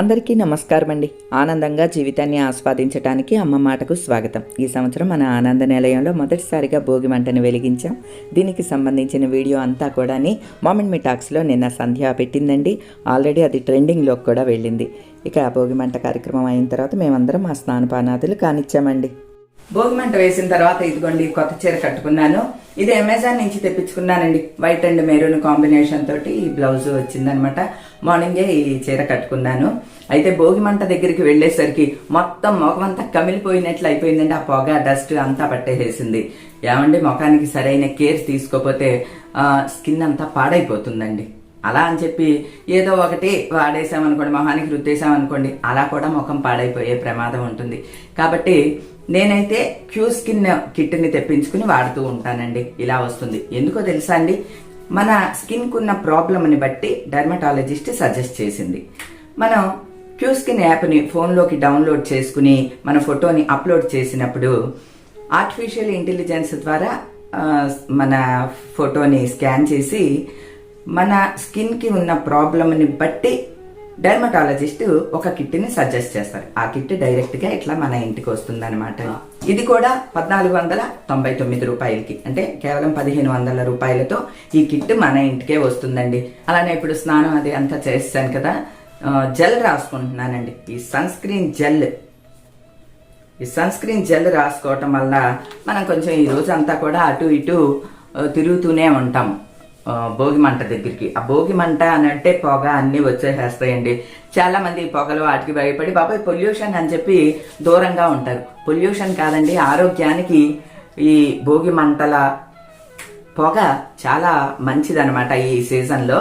అందరికీ నమస్కారం అండి ఆనందంగా జీవితాన్ని ఆస్వాదించడానికి అమ్మ మాటకు స్వాగతం. ఈ సంవత్సరం మన ఆనంద నిలయంలో మొదటిసారిగా భోగి మంటను వెలిగించాం. దీనికి సంబంధించిన వీడియో అంతా కూడా మామెంట్ మిటాక్స్లో నిన్న సంధ్య పెట్టిందండి. ఆల్రెడీ అది ట్రెండింగ్లోకి కూడా వెళ్ళింది. ఇక ఆ భోగి మంట కార్యక్రమం అయిన తర్వాత మేమందరం మా స్నానపానాదులు కానిచ్చామండి. భోగిమంట వేసిన తర్వాత ఇదిగోండి కొత్త చీర కట్టుకున్నాను. ఇది అమెజాన్ నుంచి తెప్పించుకున్నానండి. వైట్ అండ్ మెరూన్ కాంబినేషన్ తోటి ఈ బ్లౌజ్ వచ్చిందనమాట. మార్నింగే ఈ చీర కట్టుకున్నాను. అయితే భోగిమంట దగ్గరికి వెళ్ళేసరికి మొత్తం ముఖమంతా కమిలిపోయినట్లు అయిపోయిందండి. ఆ పొగ డస్ట్ అంతా పట్టేసేసింది. ఏమండి ముఖానికి సరైన కేర్ తీసుకోకపోతే స్కిన్ అంతా పాడైపోతుందండి. అలా అని చెప్పి ఏదో ఒకటి వాడేసామనుకోండి మొహానికి రుద్దేశామనుకోండి అలా కూడా ముఖం పాడైపోయే ప్రమాదం ఉంటుంది. కాబట్టి నేనైతే క్యూ స్కిన్ కిట్ని తెప్పించుకుని వాడుతూ ఉంటానండి. ఇలా వస్తుంది. ఎందుకో తెలుసా అండి? మన స్కిన్కున్న ప్రాబ్లమ్ని బట్టి డర్మటాలజిస్ట్ సజెస్ట్ చేసింది. మనం క్యూ స్కిన్ యాప్ని ఫోన్లోకి డౌన్లోడ్ చేసుకుని మన ఫోటోని అప్లోడ్ చేసినప్పుడు ఆర్టిఫిషియల్ ఇంటెలిజెన్స్ ద్వారా మన ఫోటోని స్కాన్ చేసి మన స్కిన్కి ఉన్న ప్రాబ్లమ్ని బట్టి డెర్మటాలజిస్ట్ ఒక కిట్ని సజెస్ట్ చేస్తారు. ఆ కిట్ డైరెక్ట్గా ఇట్లా మన ఇంటికి వస్తుంది ఇది కూడా పద్నాలుగు వందల తొంభై తొమ్మిది రూపాయలకి. అంటే కేవలం పదిహేను వందల రూపాయలతో ఈ కిట్ మన ఇంటికే వస్తుందండి. అలానే ఇప్పుడు స్నానం అది అంతా చేస్తాను కదా. జెల్ రాసుకుంటున్నానండి. ఈ సన్ స్క్రీన్ జెల్ ఈ సన్ స్క్రీన్ జెల్ రాసుకోవటం వల్ల మనం కొంచెం ఈ రోజు అంతా కూడా అటు ఇటు తిరుగుతూనే ఉంటాం. ఆ, భోగి మంట దగ్గరికి. ఆ భోగి మంట అని అంటే పొగ అన్నీ వచ్చేసేస్తాయండి. చాలా మంది పొగలు వాటికి భయపడి బాబాయ్ పొల్యూషన్ అని చెప్పి దూరంగా ఉంటారు. పొల్యూషన్ కాదండి ఆరోగ్యానికి ఈ భోగి మంటల పొగ చాలా మంచిదనమాట ఈ సీజన్లో.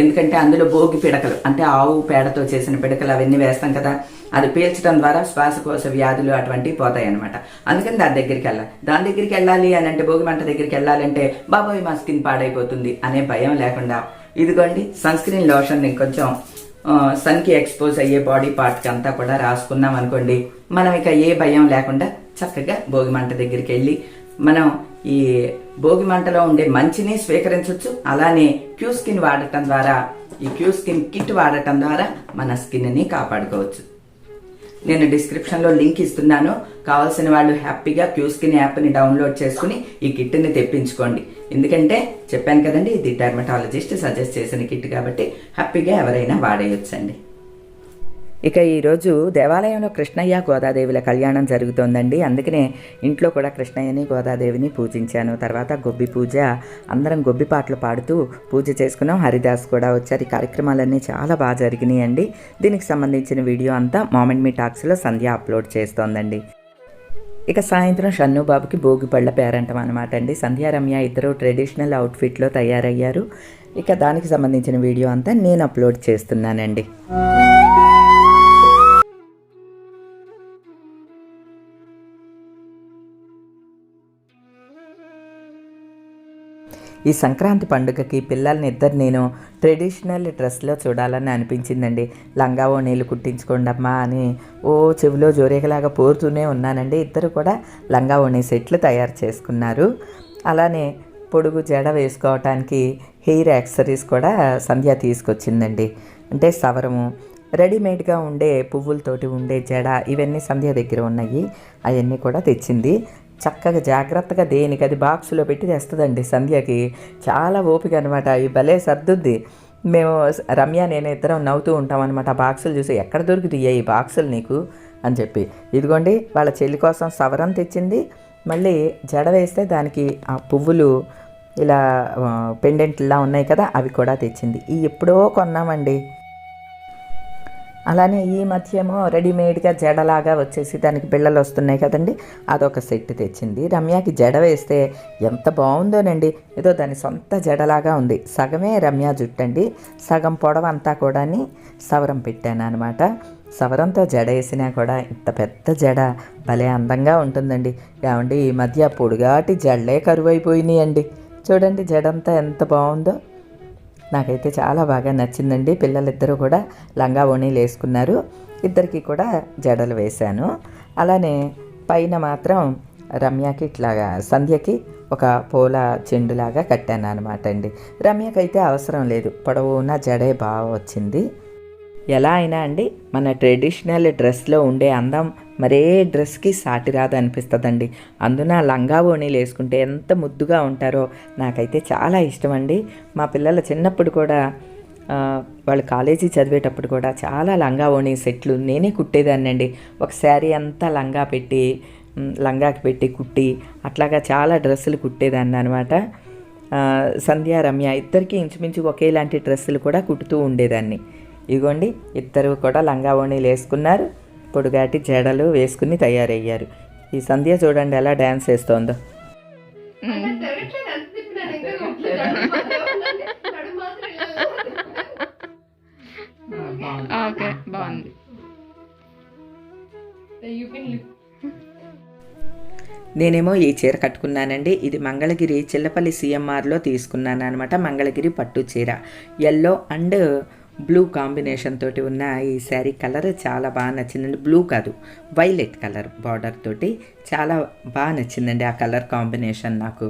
ఎందుకంటే అందులో భోగి పిడకలు అంటే ఆవు పేడతో చేసిన పిడకలు అవన్నీ వేస్తాం కదా. అది పీల్చడం ద్వారా శ్వాసకోశ వ్యాధులు అటువంటివి పోతాయి అనమాట అందుకని దాని దగ్గరికి వెళ్ళాలి. దాని దగ్గరికి వెళ్ళాలి అని అంటే భోగి మంట దగ్గరికి వెళ్ళాలంటే బాబోయ్ మా స్కిన్ పాడైపోతుంది అనే భయం లేకుండా ఇదిగోండి సన్ స్క్రీన్ లోషన్ కొంచెం సన్కి ఎక్స్పోజ్ అయ్యే బాడీ పార్ట్కి అంతా కూడా రాసుకున్నాం అనుకోండి మనం ఇక ఏ భయం లేకుండా చక్కగా భోగి మంట దగ్గరికి వెళ్ళి మనం ఈ భోగి మంటలో ఉండే మంచిని స్వీకరించవచ్చు అలానే క్యూ స్కిన్ వాడటం ద్వారా ఈ క్యూ స్కిన్ కిట్ వాడటం ద్వారా మన స్కిన్ని కాపాడుకోవచ్చు. నేను డిస్క్రిప్షన్లో లింక్ ఇస్తున్నాను. కావాల్సిన వాళ్ళు హ్యాపీగా క్యూస్కిన్ యాప్ని యాప్ని డౌన్లోడ్ చేసుకుని ఈ కిట్ని తెప్పించుకోండి. ఎందుకంటే చెప్పాను కదండి ఇది డర్మటాలజిస్ట్ సజెస్ట్ చేసిన కిట్ కాబట్టి హ్యాపీగా ఎవరైనా వాడేయొచ్చండి. ఇక ఈరోజు దేవాలయంలో కృష్ణయ్య గోదాదేవుల కళ్యాణం జరుగుతోందండి. అందుకనే ఇంట్లో కూడా కృష్ణయ్యని గోదాదేవిని పూజించాను. తర్వాత గొబ్బి పూజ అందరం గొబ్బి పాటలు పాడుతూ పూజ చేసుకున్నాం. హరిదాస్ కూడా వచ్చారు. ఈ కార్యక్రమాలన్నీ చాలా బాగా జరిగినాయి అండి దీనికి సంబంధించిన వీడియో అంతా మామెంట్ మీ టాక్స్లో సంధ్య అప్లోడ్ చేస్తోందండి. ఇక సాయంత్రం షన్ను బాబుకి భోగి పళ్ళ పేరంటం అనమాట అండి. సంధ్యా రమ్య ఇద్దరు ట్రెడిషనల్ అవుట్ఫిట్లో తయారయ్యారు. ఇక దానికి సంబంధించిన వీడియో అంతా నేను అప్లోడ్ చేస్తున్నానండి. ఈ సంక్రాంతి పండుగకి పిల్లల్ని ఇద్దరు నేను ట్రెడిషనల్ డ్రెస్లో చూడాలని అనిపించిందండి. లంగా ఓణీలు కుట్టించుకోండమ్మా అని ఓ చెవిలో జోరేగలాగా పోరుతూనే ఉన్నానండి. ఇద్దరు కూడా లంగా ఓణీ సెట్లు తయారు చేసుకున్నారు. అలానే పొడుగు జడ వేసుకోవటానికి హెయిర్ యాక్సరీస్ కూడా సంధ్య తీసుకొచ్చిందండి. అంటే సవరము రెడీమేడ్గా ఉండే పువ్వులతోటి ఉండే జడ ఇవన్నీ సంధ్య దగ్గర ఉన్నాయి. అవన్నీ కూడా తెచ్చింది. చక్కగా జాగ్రత్తగా దేనికి అది బాక్సులో పెట్టి తెస్తుందండి సంధ్యకి. చాలా ఓపిక అనమాట ఈ భలే సర్దుద్ది. మేము రమ్య నేను ఇద్దరం నవ్వుతూ ఉంటాం అనమాట ఆ బాక్సులు చూసి ఎక్కడ దొరుకుతాయి ఈ బాక్సులు నీకు? అని చెప్పి. ఇదిగోండి వాళ్ళ చెల్లి కోసం సవరం తెచ్చింది. మళ్ళీ జడ వేస్తే దానికి ఆ పువ్వులు ఇలా పెండెంట్లా ఉన్నాయి కదా అవి కూడా తెచ్చింది. ఈ ఎప్పుడో కొన్నామండి. అలానే ఈ మధ్యేమో రెడీమేడ్గా జడలాగా వచ్చేసి దానికి బిళ్ళలు వస్తున్నాయి కదండి. అదొక సెట్ తెచ్చింది. రమ్యకి జడ వేస్తే ఎంత బాగుందోనండి. ఏదో దాని సొంత జడలాగా ఉంది. సగమే రమ్య జుట్టు అండి సగం పొడవంతా కూడాని సవరం పెట్టాను అనమాట సవరంతో జడ వేసినా కూడా ఇంత పెద్ద జడ భలే అందంగా ఉంటుందండి. ఏమండి ఈ మధ్య పొడుగాటి జడలే కరువైపోయినాయి అండి చూడండి జడంతా ఎంత బాగుందో. నాకైతే చాలా బాగా నచ్చిందండి. పిల్లలిద్దరూ కూడా లంగా ఓణీలు వేసుకున్నారు. ఇద్దరికి కూడా జడలు వేశాను. అలానే పైన మాత్రం రమ్యకి ఇట్లాగా సంధ్యకి ఒక పూల చెండులాగా కట్టాను అనమాట అండి. రమ్యకైతే అవసరం లేదు. పొడవునా జడే బాగా వచ్చింది. ఎలా అయినా అండి మన ట్రెడిషనల్ డ్రెస్లో ఉండే అందం మరే డ్రెస్కి సాటి రాదు అనిపిస్తుందండి. అందున లంగా ఓణీలు వేసుకుంటే ఎంత ముద్దుగా ఉంటారో నాకైతే చాలా ఇష్టం అండి. మా పిల్లల చిన్నప్పుడు కూడా వాళ్ళు కాలేజీ చదివేటప్పుడు కూడా చాలా లంగా ఓణి సెట్లు నేనే కుట్టేదాన్నండి. ఒక శారీ అంతా లంగా పెట్టి లంగాకి పెట్టి కుట్టి అట్లాగా చాలా డ్రెస్సులు కుట్టేదాన్ని అనమాట సంధ్య రమ్య ఇద్దరికి ఇంచుమించు ఒకేలాంటి డ్రెస్సులు కూడా కుట్టుతూ ఉండేదాన్ని. ఇగోండి ఇద్దరు కూడా లంగా ఓణీలు వేసుకున్నారు. పొడుగాటి జడలు వేసుకుని తయారయ్యారు. ఈ సంధ్య చూడండి ఎలా డ్యాన్స్ వేస్తోందో. ఓకే బాగుంది. నేనేమో ఈ చీర కట్టుకున్నానండి. ఇది మంగళగిరి చిల్లపల్లి సిఎంఆర్లో తీసుకున్నాను అనమాట మంగళగిరి పట్టు చీర. ఎల్లో అండ్ బ్లూ కాంబినేషన్ తోటి ఉన్న ఈ శారీ కలర్ చాలా బాగా నచ్చిందండి. బ్లూ కాదు వైలెట్ కలర్ బార్డర్ తోటి చాలా బాగా నచ్చిందండి ఆ కలర్ కాంబినేషన్ నాకు.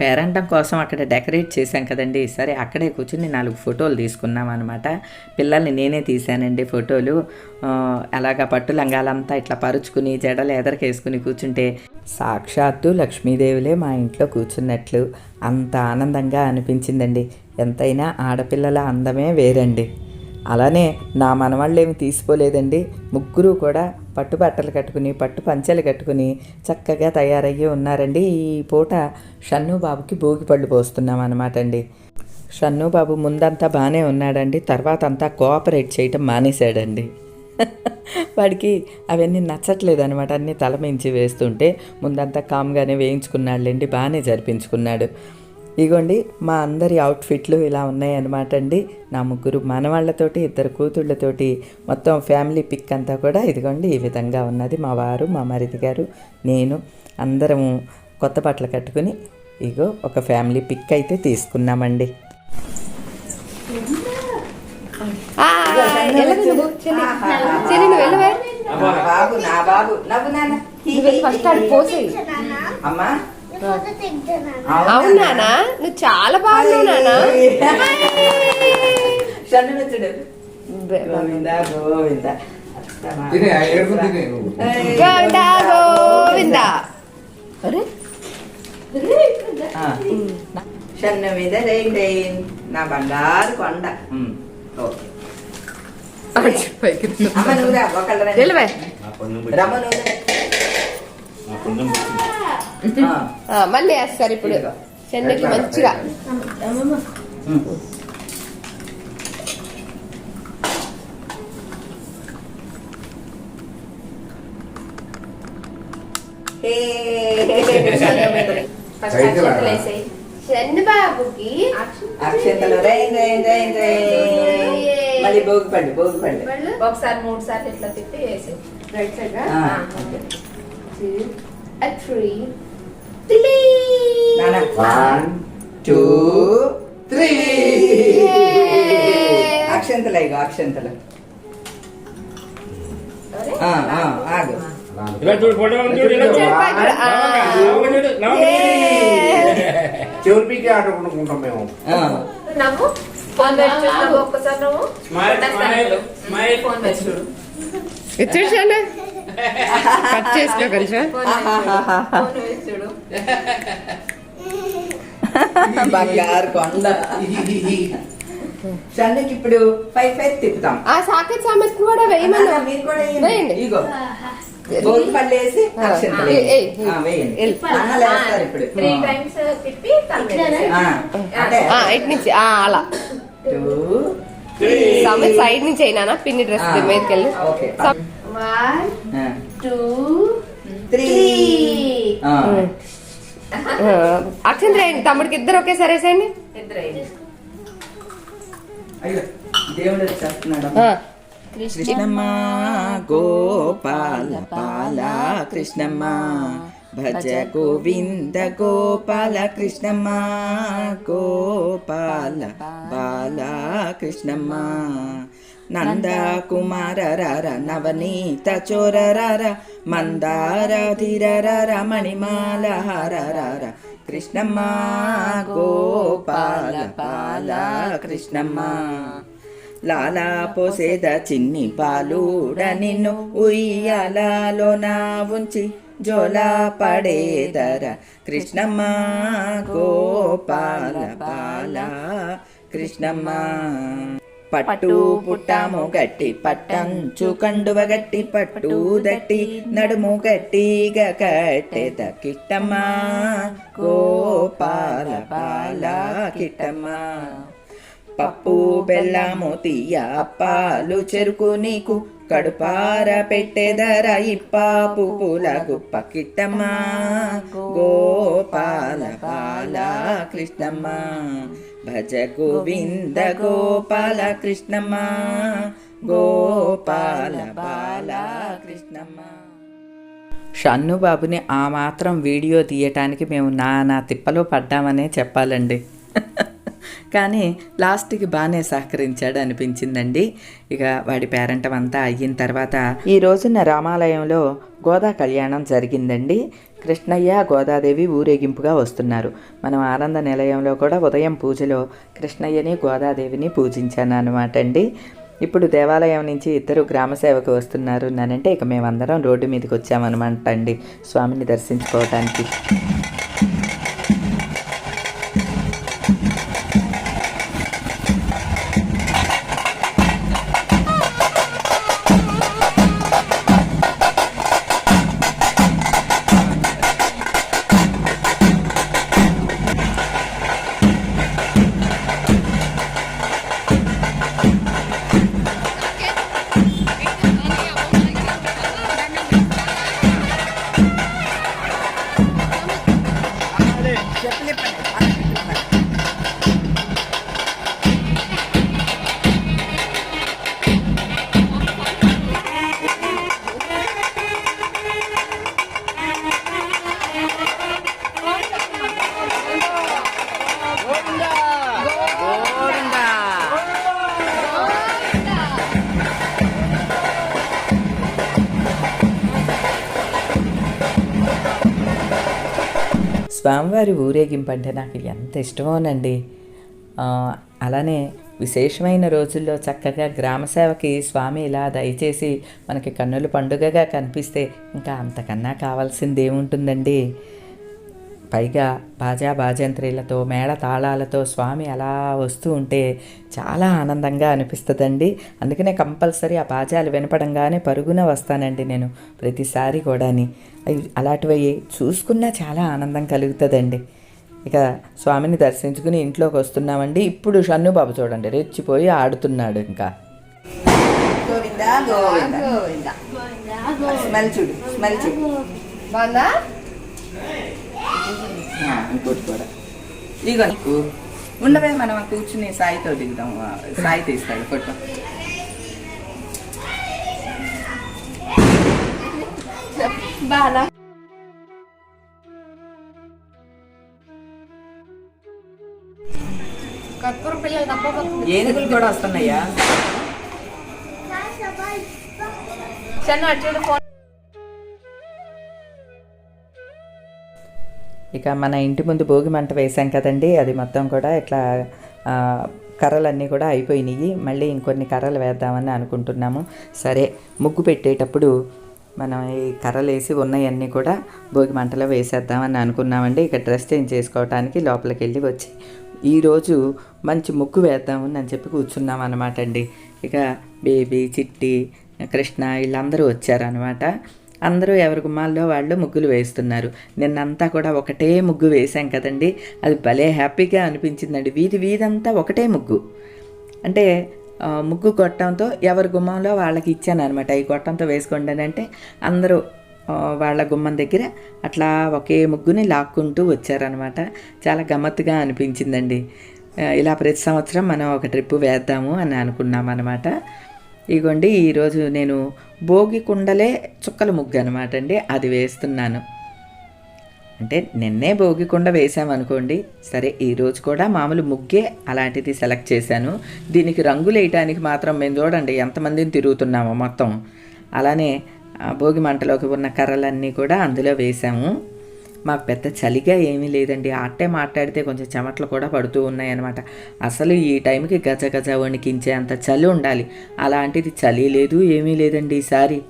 పేరంటం కోసం అక్కడ డెకరేట్ చేశాం కదండి. సరే అక్కడే కూర్చుని నాలుగు ఫోటోలు తీసుకున్నాం అనమాట పిల్లల్ని నేనే తీశానండి ఫోటోలు. అలాగా పట్టు లంగాలంతా ఇట్లా పరుచుకుని జడలు ఎదరకేసుకుని కూర్చుంటే సాక్షాత్తు లక్ష్మీదేవులే మా ఇంట్లో కూర్చున్నట్లు అంత ఆనందంగా అనిపించిందండి. ఎంతైనా ఆడపిల్లల అందమే వేరండి. అలానే నా మనవాళ్ళేమి తీసిపోలేదండి ముగ్గురు కూడా పట్టు బట్టలు కట్టుకుని పట్టు పంచెలు కట్టుకుని చక్కగా తయారయ్యి ఉన్నారండి. ఈ పూట షన్నుబాబుకి బాబుకి భోగి పళ్ళు పోస్తున్నాం అనమాట అండి షన్ను బాబు ముందంతా బాగానే ఉన్నాడండి. తర్వాత అంతా కోఆపరేట్ చేయటం మానేశాడండి. వాడికి అవన్నీ నచ్చట్లేదు అనమాట అన్నీ తలమించి వేస్తుంటే ముందంతా కామ్గానే వేయించుకున్నాడులేండి బాగానే జరిపించుకున్నాడు. ఇగోండి మా అందరి అవుట్ఫిట్లు ఇలా ఉన్నాయన్నమాట అండి. నా ముగ్గురు మనవాళ్ళతోటి ఇద్దరు కూతుళ్ళతోటి మొత్తం ఫ్యామిలీ పిక్ అంతా కూడా ఇదిగోండి ఈ విధంగా ఉన్నది. మా వారు మా మరిది గారు నేను అందరము కొత్త బట్టలు కట్టుకుని ఇగో ఒక ఫ్యామిలీ పిక్ అయితే తీసుకున్నామండి. చెల్లి. నువ్వు వెళ్ళవే. బాబు నా బాబు. నవ్వు నాన్న ఫస్ట్ అది పోసి అమ్మా. అవునానా నువ్వు చాలా బాగున్నావు నానా? గోవింద గోవింద. గోవిందా గోవిందా? అరే. షన్ను మీద రైన్ నా బంగారు కొండ. ఓకే. పైకి అమ్మ మళ్ళీ వేస్తారు ఇప్పుడు. చెన్నైకి మంచిగా. ఉమ్. హే, షన్ను మీద రైన్. చెన్ను బాబుకి అక్షంతలు మళ్ళీ భోగి పళ్ళు భోగి పళ్ళు ఒకసారి మూడు సార్లు ఇట్లా తిప్పి వేసి right side three two three అక్షంతలు అయ్యో అక్షంతలు. ఆగు. ఇలా చూడు ఫోటో ఉంది చూడు ఇలా చూడు. ఆ. నవ్వు చూడు, నవ్వు. చెవులు పీకి ఆట కొనుక్కుంటాం మేము. నవ్వు? ఫోన్ ఒక్కసారి నువ్వు. స్మైల్. ఫోన్ చూడండి కట్ చేసుకో కొంచెం ఫోన్ పెట్టి చూడు. బంగారు కొండ. ఇప్పుడు ఫైవ్ ఫైవ్ తిప్పుతాం. ఆ సాకెట్ సామెత్ కూడా వేయమను. మీరు కూడా వేయండి. ఇగో. వేయండి. ఇప్పుడు. త్రీ టైమ్స్ తిప్పి ఇటు నుంచి అలా. సామెత్ సైడ్ నుంచి అయినా పిన్ని డ్రెస్ మీదకి వెళ్ళి వన్ టూ త్రీ. ఆ, అక్షంత్ రాయండి తమ్ముడికి ఇద్దరు ఒకేసారి వేసేయండి. కృష్ణమ్మ గోపాల పాల కృష్ణమ్మ భజ గోవింద గోపాల కృష్ణమ్మ గోపాల బాల కృష్ణమ్మ. నంద కుమారర నవనీత చోరర రర మందార మణిమాల హర కృష్ణమ్మ గోపాల పాల కృష్ణమ్మ లాలా పోసేద చిన్ని పాలుడ నిన్ను ఉయ్యాలలో నా ఉంచి జోలా పడేదర కృష్ణమ్మ గోపాల పాల కృష్ణమ్మ పట్టు పుట్టాము గట్టి పట్టంచు కండువ గట్టి పట్టు దట్టి నడుము గట్టిగా కట్టెద కిట్టమ్మ గోపాల బాల కిట్టమ్మ. పప్పు బెల్లము తీయ అప్పాలు చెరుకు నీకు కడుపార పెట్టెదర ఇప్పాపు పూల గుప్ప కిట్టమ్మ. గోపాల బాల కృష్ణమ్మ. భజ గోవింద గోపాల కృష్ణమ్మ. గోపాల బాల కృష్ణమ్మ. షన్ను బాబుని ఆ మాత్రం వీడియో తీయటానికి మేము నానా తిప్పలో పడ్డామనే చెప్పాలండి. కానీ లాస్ట్కి బాగానే సహకరించాడు అనిపించిందండి. ఇక వాడి పేరెంటం అంతా అయిన తర్వాత ఈ రోజున రామాలయంలో గోదా కళ్యాణం జరిగిందండి. కృష్ణయ్య గోదాదేవి ఊరేగింపుగా వస్తున్నారు. మనం ఆనంద నిలయంలో కూడా ఉదయం పూజలో కృష్ణయ్యని గోదాదేవిని పూజించాను అనమాట అండి. ఇప్పుడు దేవాలయం నుంచి ఇద్దరు గ్రామ సేవకు వస్తున్నారు అంటే ఇక మేమందరం రోడ్డు మీదకి వచ్చామనమాట అండి. స్వామిని దర్శించుకోవటానికి. స్వామివారి ఊరేగింపు అంటే నాకు ఎంత ఇష్టమోనండి. అలానే విశేషమైన రోజుల్లో చక్కగా గ్రామసేవకి స్వామి ఇలా దయచేసి మనకి కన్నుల పండుగగా కనిపిస్తే ఇంకా అంతకన్నా కావాల్సింది ఏముంటుందండి పైగా బాజా బాజంత్రీలతో మేళ తాళాలతో స్వామి అలా వస్తూ ఉంటే చాలా ఆనందంగా అనిపిస్తుందండి. అందుకనే కంపల్సరీ ఆ బాజాలు వినపడంగానే పరుగున వస్తానండి నేను ప్రతిసారి కూడాని. అలాంటివి చూసుకున్నా చాలా ఆనందం కలుగుతుందండి. ఇక స్వామిని దర్శించుకుని ఇంట్లోకి వస్తున్నామండి. ఇప్పుడు షన్ను బాబు చూడండి రెచ్చిపోయి ఆడుతున్నాడు ఇంకా. గోవిందా గోవిందా? స్మెల్ చూడు స్మెల్ చూడు. ఇంకోటి కూడా. ఇగో నీకు. ఉండవే మనం కూర్చుని సాయితో దిగుదాం సాయి తీస్తాడు ఫోటో. బాగా ఏనుగులు కూడా వస్తున్నాయా? చెన్న చూడు ఫోన్ ఇక మన ఇంటి ముందు భోగి మంట వేసాం కదండి. అది మొత్తం కూడా ఇట్లా కర్రలన్నీ కూడా అయిపోయినాయి. మళ్ళీ ఇంకొన్ని కర్రలు వేద్దామని అనుకుంటున్నాము. సరే ముగ్గు పెట్టేటప్పుడు మనం ఈ కర్రలు వేసి ఉన్నవన్నీ కూడా భోగి మంటలో వేసేద్దామని అనుకున్నామండి. ఇక డ్రెస్ చేంజ్ చేసుకోవడానికి లోపలికి వెళ్ళి వచ్చి ఈరోజు మంచి ముగ్గు వేద్దామని అని చెప్పి కూర్చున్నాం అనమాట అండి. ఇక బేబీ చిట్టి కృష్ణ వీళ్ళందరూ వచ్చారనమాట అందరూ ఎవరి గుమ్మాల్లో వాళ్ళు ముగ్గులు వేస్తున్నారు. నిన్నంతా కూడా ఒకటే ముగ్గు వేసాం కదండి. అది భలే హ్యాపీగా అనిపించిందండి. వీధి వీధంతా ఒకటే ముగ్గు. అంటే ముగ్గు గొట్టంతో ఎవరి గుమ్మంలో వాళ్ళకి ఇచ్చాను అనమాట ఈ గొట్టంతో వేసుకోండి అని అంటే అందరూ వాళ్ళ గుమ్మం దగ్గర అట్లా ఒకే ముగ్గుని లాక్కుంటూ వచ్చారనమాట చాలా గమ్మత్తుగా అనిపించిందండి. ఇలా ప్రతి సంవత్సరం మనం ఒక ట్రిప్ వేద్దాము అని అనుకున్నాం అనమాట ఇగోండి ఈరోజు నేను భోగి కుండలే చుక్కల ముగ్గు అనమాట అండి అది వేస్తున్నాను. అంటే నిన్నే భోగి కుండ వేసామనుకోండి సరే ఈరోజు కూడా మామూలు ముగ్గే అలాంటిది సెలెక్ట్ చేశాను. దీనికి రంగులు వేయటానికి మాత్రం మేము చూడండి ఎంతమందిని తిరుగుతున్నామో మొత్తం. అలానే భోగి మంటలోకి ఉన్న కర్రలన్నీ కూడా అందులో వేసాము. మాకు పెద్ద చలిగా ఏమీ లేదండి. ఆటే మాట్లాడితే కొంచెం చెమటలు కూడా పడుతూ ఉన్నాయన్నమాట. అసలు ఈ టైంకి గజ గజ వణికించే అంత చలి ఉండాలి. అలాంటిది చలి లేదు ఏమీ లేదండి ఈసారి.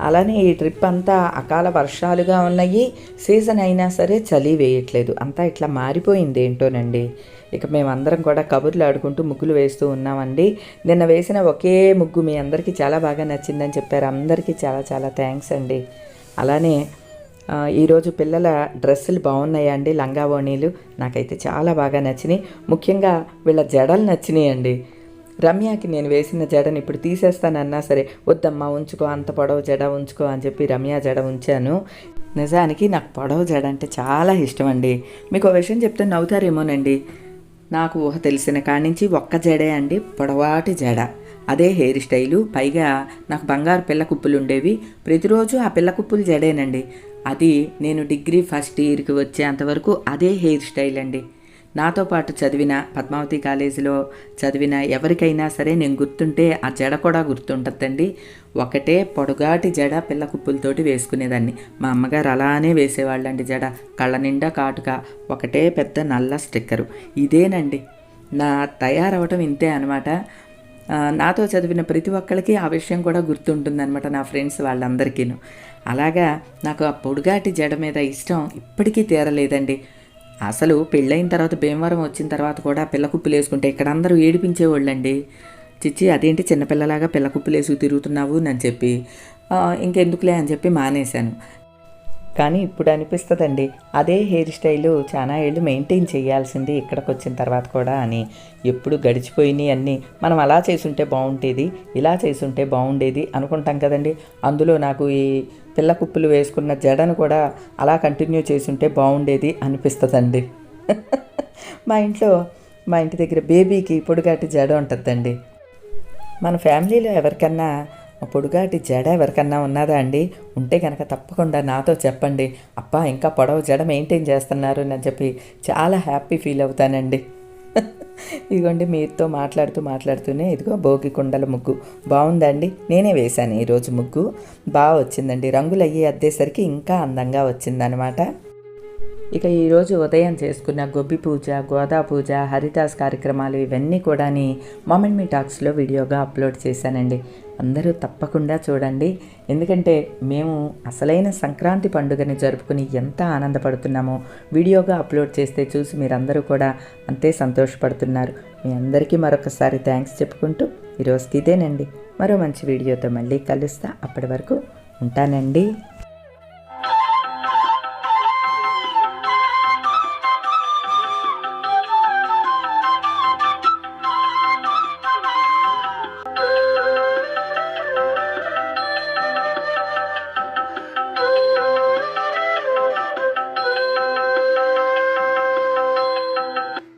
అలానే ఈ ట్రిప్ అంతా అకాల వర్షాలుగా ఉన్నాయి. సీజన్ అయినా సరే చలి వేయట్లేదు. అంతా ఇట్లా మారిపోయింది ఏంటోనండి. ఇక మేమందరం కూడా కబుర్లు ఆడుకుంటూ ముగ్గులు వేస్తూ ఉన్నామండి. నిన్న వేసిన ఒకే ముగ్గు మీ అందరికీ చాలా బాగా నచ్చిందని చెప్పారు. అందరికీ చాలా చాలా థ్యాంక్స్ అండి. అలానే ఈరోజు పిల్లల డ్రెస్సులు బాగున్నాయా అండి లంగా నాకైతే చాలా బాగా నచ్చినాయి. ముఖ్యంగా వీళ్ళ జడలు నచ్చినాయి అండి రమ్యకి నేను వేసిన జడని ఇప్పుడు తీసేస్తానన్నా సరే వద్దమ్మా ఉంచుకో అంత పొడవు జడ ఉంచుకో అని చెప్పి రమ్య జడ ఉంచాను. నిజానికి నాకు పొడవు జడ అంటే చాలా ఇష్టం అండి మీకు ఒక విషయం చెప్తే నవ్వుతారేమోనండి. నాకు ఊహ తెలిసిన కాడి నుంచి ఒక్క జడే అండి పొడవాటి జడ. అదే హెయిర్ స్టైలు. పైగా నాకు బంగారు పిల్ల కుప్పులు ఉండేవి ప్రతిరోజు ఆ పిల్ల కుప్పులు జడేనండి. అది నేను డిగ్రీ ఫస్ట్ ఇయర్కి వచ్చేంతవరకు అదే హెయిర్ స్టైల్ అండి. నాతో పాటు చదివిన పద్మావతి కాలేజీలో చదివిన ఎవరికైనా సరే నేను గుర్తుంటే ఆ జడ కూడా గుర్తుంటుందండి. ఒకటే పొడుగాటి జడ పిల్ల కుప్పులతోటి వేసుకునేదాన్ని. మా అమ్మగారు అలానే వేసేవాళ్ళండి జడ. కళ్ళ నిండా కాటుక ఒకటే పెద్ద నల్ల స్టిక్కరు. ఇదేనండి. నా తయారవటం ఇంతే అనమాట నాతో చదివిన ప్రతి ఒక్కరికి ఆ విషయం కూడా గుర్తుంటుందన్నమాట నా ఫ్రెండ్స్ వాళ్ళందరికీను. అలాగా నాకు ఆ పొడుగాటి జడ మీద ఇష్టం ఇప్పటికీ తీరలేదండి. అసలు పెళ్ళైన తర్వాత భీమవరం వచ్చిన తర్వాత కూడా పిల్ల కుప్పులు వేసుకుంటే ఇక్కడ అందరూ ఏడిపించేవాళ్ళండి. చిచ్చి అదేంటి చిన్నపిల్లలాగా పిల్ల కుప్పులు వేసుకు తిరుగుతున్నావు? అని చెప్పి ఇంకెందుకులే అని చెప్పి మానేశాను. కానీ ఇప్పుడు అనిపిస్తుందండి. అదే హెయిర్ స్టైలు చాలా ఏళ్ళు మెయింటైన్ చేయాల్సింది ఇక్కడికి వచ్చిన తర్వాత కూడా అని. ఎప్పుడు గడిచిపోయినాయి అన్నీ. మనం అలా చేసుంటే బాగుండేది ఇలా చేసుంటే బాగుండేది అనుకుంటాం కదండి. అందులో నాకు ఈ పిల్ల కుప్పులు వేసుకున్న జడను కూడా అలా కంటిన్యూ చేసుంటే బాగుండేది అనిపిస్తుందండి. మా ఇంట్లో మా ఇంటి దగ్గర బేబీకి పొడుగాటి జడ ఉంటుందండి. మన ఫ్యామిలీలో ఎవరికన్నా పొడుగాటి జడ ఎవరికన్నా ఉన్నదా అండి? ఉంటే కనుక తప్పకుండా నాతో చెప్పండి. అప్ప ఇంకా పొడవు జడ మెయింటైన్ చేస్తున్నారు అని చెప్పి చాలా హ్యాపీ ఫీల్ అవుతానండి. ఇదిగోండి మీతో మాట్లాడుతూ మాట్లాడుతూనే ఇదిగో భోగి కుండల ముగ్గు. బాగుందండి? నేనే వేశాను ఈరోజు ముగ్గు. బాగా వచ్చిందండి. రంగులు అయ్యి అద్దేసరికి ఇంకా అందంగా వచ్చిందనమాట. ఇక ఈరోజు ఉదయం చేసుకున్న గొబ్బి పూజ గోదా పూజ హరిదాస్ కార్యక్రమాలు ఇవన్నీ కూడాని మొమెంట్ మీ టాక్స్లో వీడియోగా అప్లోడ్ చేశానండి. అందరూ తప్పకుండా చూడండి. ఎందుకంటే మేము అసలైన సంక్రాంతి పండుగని జరుపుకుని ఎంత ఆనందపడుతున్నామో వీడియోగా అప్లోడ్ చేస్తే చూసి మీరందరూ కూడా అంతే సంతోషపడుతున్నారు. మీ అందరికీ మరొకసారి థ్యాంక్స్ చెప్పుకుంటూ ఈరోజుకి ఇదేనండి. మరో మంచి వీడియోతో మళ్ళీ కలుస్తా. అప్పటి వరకు ఉంటానండి.